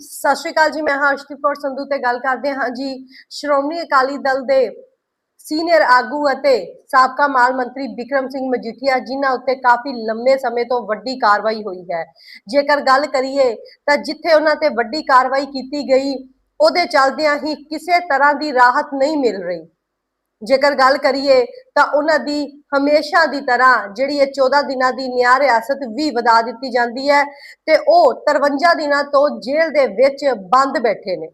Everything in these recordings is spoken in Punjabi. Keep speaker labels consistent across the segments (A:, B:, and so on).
A: ਸਤਿ ਸ਼੍ਰੀ ਅਕਾਲ ਜੀ, ਮੈਂ ਹਾਂ ਕੌਰ ਸੰਧੂ ਤੇ ਗੱਲ ਕਰਦੇ ਹਾਂ ਜੀ। ਸ਼੍ਰੋਮਣੀ ਅਕਾਲੀ ਦਲ ਦੇ ਸੀਨੀਅਰ ਆਗੂ ਅਤੇ ਸਾਬਕਾ ਮਾਲ ਮੰਤਰੀ ਵਿਕਰਮ ਸਿੰਘ ਮਜੀਠੀਆ, ਜਿਨ੍ਹਾਂ ਉੱਤੇ ਕਾਫੀ ਲੰਮੇ ਸਮੇਂ ਤੋਂ ਵੱਡੀ ਕਾਰਵਾਈ ਹੋਈ ਹੈ। ਜੇਕਰ ਗੱਲ ਕਰੀਏ ਤਾਂ ਜਿੱਥੇ ਉਹਨਾਂ ਤੇ ਵੱਡੀ ਕਾਰਵਾਈ ਕੀਤੀ ਗਈ, ਉਹਦੇ ਚੱਲਦਿਆਂ ਹੀ ਕਿਸੇ ਤਰ੍ਹਾਂ ਦੀ ਰਾਹਤ ਨਹੀਂ ਮਿਲ ਰਹੀ। ਜੇਕਰ ਗੱਲ ਕਰੀਏ ਤਾਂ ਉਹਨਾਂ ਦੀ ਹਮੇਸ਼ਾ ਦੀ ਤਰ੍ਹਾਂ ਜਿਹੜੀ ਇਹ 14 ਦਿਨਾਂ ਦੀ ਨਿਆਂ ਰਿਆਸਤ ਵੀ ਵਧਾ ਦਿੱਤੀ ਜਾਂਦੀ ਹੈ ਤੇ ਉਹ 53 ਦਿਨਾਂ ਤੋਂ ਜੇਲ੍ਹ ਦੇ ਵਿੱਚ ਬੰਦ ਬੈਠੇ ਨੇ।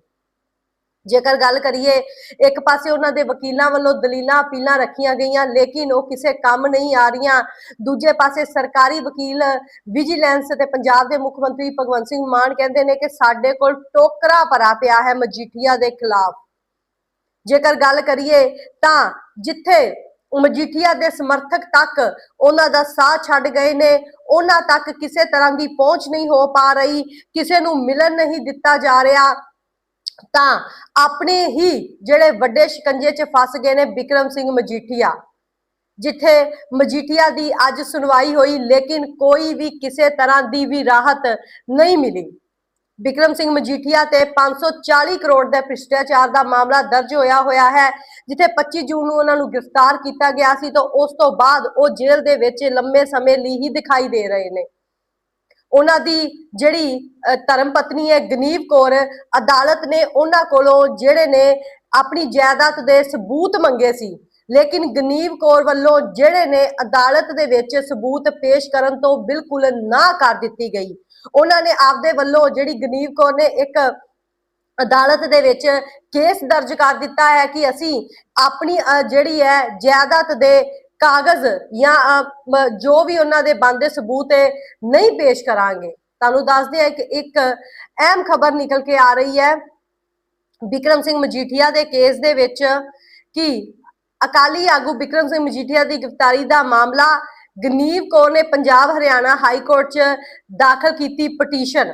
A: ਜੇਕਰ ਗੱਲ ਕਰੀਏ, ਇੱਕ ਪਾਸੇ ਉਹਨਾਂ ਦੇ ਵਕੀਲਾਂ ਵੱਲੋਂ ਦਲੀਲਾਂ ਅਪੀਲਾਂ ਰੱਖੀਆਂ ਗਈਆਂ, ਲੇਕਿਨ ਉਹ ਕਿਸੇ ਕੰਮ ਨਹੀਂ ਆ ਰਹੀਆਂ। ਦੂਜੇ ਪਾਸੇ ਸਰਕਾਰੀ ਵਕੀਲ ਵਿਜੀਲੈਂਸ ਤੇ ਪੰਜਾਬ ਦੇ ਮੁੱਖ ਮੰਤਰੀ ਭਗਵੰਤ ਸਿੰਘ ਮਾਨ ਕਹਿੰਦੇ ਨੇ ਕਿ ਸਾਡੇ ਕੋਲ ਟੋਕਰਾ ਭਰਾ ਪਿਆ ਹੈ ਮਜੀਠੀਆ ਦੇ ਖਿਲਾਫ। ਜੇਕਰ ਗੱਲ ਕਰੀਏ ਤਾਂ ਜਿੱਥੇ ਮਜੀਠੀਆ ਦੇ ਸਮਰਥਕ ਤੱਕ ਉਹਨਾਂ ਦਾ ਸਾਹ ਛੱਡ ਗਏ ਨੇ, ਉਹਨਾਂ ਤੱਕ ਕਿਸੇ ਤਰ੍ਹਾਂ ਦੀ ਪਹੁੰਚ ਨਹੀਂ ਹੋ ਪਾ ਰਹੀ, ਕਿਸੇ ਨੂੰ ਮਿਲਣ ਨਹੀਂ ਦਿੱਤਾ ਜਾ ਰਿਹਾ, ਤਾਂ ਆਪਣੇ ਹੀ ਜਿਹੜੇ ਵੱਡੇ ਸ਼ਿਕੰਜੇ 'ਚ ਫਸ ਗਏ ਨੇ ਵਿਕਰਮ ਸਿੰਘ ਮਜੀਠੀਆ, ਜਿੱਥੇ ਮਜੀਠੀਆ ਦੀ ਅੱਜ ਸੁਣਵਾਈ ਹੋਈ, ਲੇਕਿਨ ਕੋਈ ਵੀ ਕਿਸੇ ਤਰ੍ਹਾਂ ਦੀ ਵੀ ਰਾਹਤ ਨਹੀਂ ਮਿਲੀ। ਬਿਕਰਮ ਸਿੰਘ ਮਜੀਠੀਆ ਤੇ 540 ਕਰੋੜ ਦੇ ਭ੍ਰਿਸ਼ਟਾਚਾਰ ਦਾ ਮਾਮਲਾ ਦਰਜ ਹੋਇਆ ਹੋਇਆ ਹੈ, ਜਿੱਥੇ 25 ਜੂਨ ਨੂੰ ਉਹਨਾਂ ਨੂੰ ਗ੍ਰਿਫਤਾਰ ਕੀਤਾ ਗਿਆ ਸੀ ਤਾਂ ਉਸ ਤੋਂ ਬਾਅਦ ਉਹ ਜੇਲ੍ਹ ਦੇ ਵਿੱਚ ਲੰਮੇ ਸਮੇਂ ਲਈ ਹੀ ਦਿਖਾਈ ਦੇ ਰਹੇ ਨੇ। ਉਹਨਾਂ ਦੀ ਜਿਹੜੀ ਧਰਮ ਪਤਨੀ ਹੈ ਗਨੀਵ ਕੌਰ, ਅਦਾਲਤ ਨੇ ਉਹਨਾਂ ਕੋਲੋਂ ਜਿਹੜੇ ਨੇ ਆਪਣੀ ਜਾਇਦਾਦ ਦੇ ਸਬੂਤ ਮੰਗੇ ਸੀ। ਲੇਕਿਨ ਗਨੀਵ ਕੌਰ ਵੱਲੋਂ ਜਿਹੜੇ ਨੇ ਅਦਾਲਤ ਦੇ ਵਿੱਚ ਸਬੂਤ ਪੇਸ਼ ਕਰਨ ਤੋਂ ਬਿਲਕੁਲ ਨਾ ਕਰ ਦਿੱਤੀ ਗਈ। ਉਹਨਾਂ ਨੇ ਆਪਦੇ ਵੱਲੋਂ ਜਿਹੜੀ ਗਨੀਵ ਕੌਰ ਨੇ ਇੱਕ ਅਦਾਲਤ ਦੇ ਵਿੱਚ ਕੇਸ ਦਰਜ ਕਰ ਦਿੱਤਾ ਹੈ ਕਿ ਅਸੀਂ ਆਪਣੀ ਜਿਹੜੀ ਹੈ ਜਾਇਦਾਦ ਦੇ ਕਾਗਜ਼ ਜਾਂ ਜੋ ਵੀ ਉਹਨਾਂ ਦੇ ਬੰਦੇ ਸਬੂਤ ਹੈ, ਨਹੀਂ ਪੇਸ਼ ਕਰਾਂਗੇ। ਤੁਹਾਨੂੰ ਦੱਸਦੇ ਹਾਂ ਕਿ ਇੱਕ ਅਹਿਮ ਖਬਰ ਨਿਕਲ ਕੇ ਆ ਰਹੀ ਹੈ। ਵਿਕਰਮ ਸਿੰਘ ਮਜੀਠੀਆ ਦੇ ਕੇਸ ਦੇ ਵਿੱਚ ਕਿ ਅਕਾਲੀ ਆਗੂ ਵਿਕਰਮ ਸਿੰਘ ਮਜੀਠੀਆ ਦੀ ਗ੍ਰਿਫਤਾਰੀ ਦਾ ਮਾਮਲਾ ਗਨੀਵ ਕੌਰ ਨੇ ਪੰਜਾਬ ਹਰਿਆਣਾ ਹਾਈ ਕੋਰਟ 'ਚ ਦਾਖਲ ਕੀਤੀ ਪਟੀਸ਼ਨ।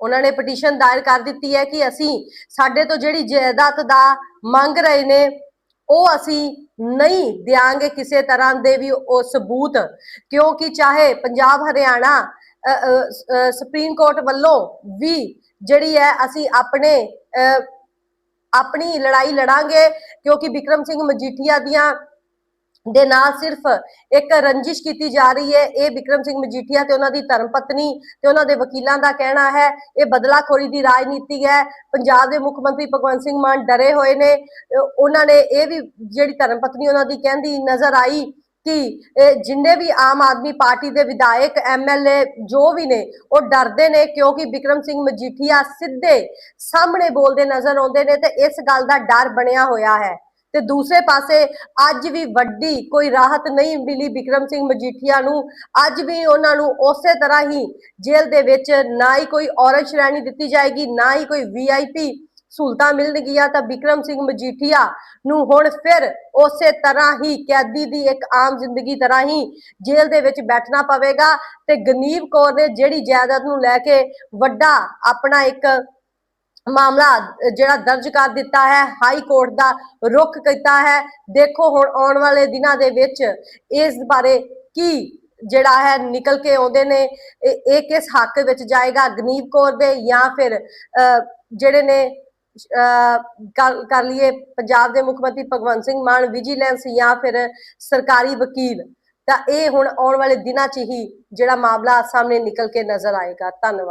A: ਉਹਨਾਂ ਨੇ ਪਟੀਸ਼ਨ ਦਾਇਰ ਕਰ ਦਿੱਤੀ ਹੈ ਕਿ ਅਸੀਂ ਸਾਡੇ ਤੋਂ ਜਿਹੜੀ ਜਾਇਦਾਦ ਦਾ ਮੰਗ ਰਹੇ ਨੇ ਉਹ ਅਸੀਂ ਨਹੀਂ ਦਿਆਂਗੇ ਕਿਸੇ ਤਰ੍ਹਾਂ ਦੇ ਵੀ ਉਹ ਸਬੂਤ ਕਿਉਂਕਿ ਚਾਹੇ ਪੰਜਾਬ ਹਰਿਆਣਾ ਸੁਪਰੀਮ ਕੋਰਟ ਵੱਲੋਂ ਵੀ ਜਿਹੜੀ ਹੈ ਅਸੀਂ ਆਪਣੇ ਅ, ਆਪਣੀ ਲੜਾਈ ਲੜਾਂਗੇ ਕਿਉਂਕਿ ਵਿਕਰਮ ਸਿੰਘ ਮਜੀਠੀਆ ਦੀਆਂ ਦੇ ਨਾਲ ਸਿਰਫ ਇੱਕ ਰੰਜਿਸ਼ ਕੀਤੀ ਜਾ ਰਹੀ ਹੈ, ਇਹ ਵਿਕਰਮ ਸਿੰਘ ਮਜੀਠੀਆ ਤੇ ਉਹਨਾਂ ਦੀ ਧਰਮ ਪਤਨੀ ਤੇ ਉਹਨਾਂ ਦੇ ਵਕੀਲਾਂ ਦਾ ਕਹਿਣਾ ਹੈ, ਇਹ ਬਦਲਾਖੋਰੀ ਦੀ ਰਾਜਨੀਤੀ ਹੈ, ਪੰਜਾਬ ਦੇ ਮੁੱਖ ਮੰਤਰੀ ਭਗਵੰਤ ਸਿੰਘ ਮਾਨ ਡਰੇ ਹੋਏ ਨੇ ਉਹਨਾਂ ਨੇ ਇਹ ਵੀ ਜਿਹੜੀ ਧਰਮ ਪਤਨੀ ਉਹਨਾਂ ਦੀ ਕਹਿੰਦੀ ਨਜ਼ਰ ਆਈ ਕਿ ਜਿੰਨੇ ਵੀ ਆਮ ਆਦਮੀ ਪਾਰਟੀ ਦੇ ਵਿਧਾਇਕ ਐਮਐਲਏ ਜੋ ਵੀ ਨੇ, ਉਹ ਡਰਦੇ ਨੇ ਕਿਉਂਕਿ ਵਿਕਰਮ ਸਿੰਘ ਮਜੀਠੀਆ ਸਿੱਧੇ ਸਾਹਮਣੇ ਬੋਲਦੇ ਨਜ਼ਰ ਆਉਂਦੇ ਨੇ ਤੇ ਇਸ ਗੱਲ ਦਾ ਡਰ ਬਣਿਆ ਹੋਇਆ ਹੈ। ਤੇ ਦੂਸਰੇ ਪਾਸੇ ਅੱਜ ਵੀ ਵੱਡੀ ਕੋਈ ਰਾਹਤ ਨਹੀਂ ਮਿਲੀ ਵਿਕਰਮ ਸਿੰਘ ਮਜੀਠੀਆ ਨੂੰ। ਅੱਜ ਵੀ ਉਹਨਾਂ ਨੂੰ ਉਸੇ ਤਰ੍ਹਾਂ ਹੀ ਜੇਲ੍ਹ ਦੇ ਵਿੱਚ ਨਾ ਹੀ ਕੋਈ ਔਰਤ ਸ਼੍ਰੇਣੀ ਦਿੱਤੀ ਜਾਏਗੀ, ਨਾ ਹੀ ਕੋਈ ਵੀਆਈਪੀ ਸਹੂਲਤਾਂ ਮਿਲਣਗੀਆਂ ਤਾਂ ਵਿਕਰਮ ਸਿੰਘ ਮਜੀਠੀਆ ਨੂੰ ਹੁਣ ਫਿਰ ਉਸੇ ਤਰ੍ਹਾਂ ਹੀ ਕੈਦੀ ਦੀ ਇੱਕ ਆਮ ਜ਼ਿੰਦਗੀ ਤਰ੍ਹਾਂ ਹੀ ਜੇਲ੍ਹ ਦੇ ਵਿੱਚ ਬੈਠਣਾ ਪਵੇਗਾ ਤੇ ਗਨੀਵ ਕੌਰ ਨੇ ਜਿਹੜੀ ਜਾਇਦਾਦ ਨੂੰ ਲੈ ਕੇ ਵੱਡਾ ਆਪਣਾ ਇੱਕ ਮਾਮਲਾ ਜਿਹੜਾ ਦਰਜ ਕਰ ਦਿੱਤਾ ਹੈ ਹਾਈ ਕੋਰਟ ਦਾ ਰੁਖ ਕੀਤਾ ਹੈ। ਦੇਖੋ ਹੁਣ ਆਉਣ ਵਾਲੇ ਦਿਨਾਂ ਦੇ ਵਿੱਚ ਇਸ ਬਾਰੇ ਕੀ ਜਿਹੜਾ ਹੈ ਨਿਕਲ ਕੇ ਆਉਂਦੇ ਨੇ ਇਹ ਕਿਸ ਹੱਕ ਵਿੱਚ ਜਾਏਗਾ ਗਨੀਵ ਕੌਰ ਦੇ ਜਾਂ ਫਿਰ ਅ, ਜਿਹੜੇ ਨੇ ਕਰ ਲਈਏ ਪੰਜਾਬ ਦੇ ਮੁੱਖ ਮੰਤਰੀ ਭਗਵੰਤ ਸਿੰਘ ਮਾਨ, ਵਿਜੀਲੈਂਸ ਜਾਂ ਫਿਰ ਸਰਕਾਰੀ ਵਕੀਲ। ਤਾਂ ਇਹ ਹੁਣ ਆਉਣ ਵਾਲੇ ਦਿਨਾਂ 'ਚ ਹੀ ਜਿਹੜਾ ਮਾਮਲਾ ਸਾਹਮਣੇ ਨਿਕਲ ਕੇ ਨਜ਼ਰ ਆਏਗਾ। ਧੰਨਵਾਦ।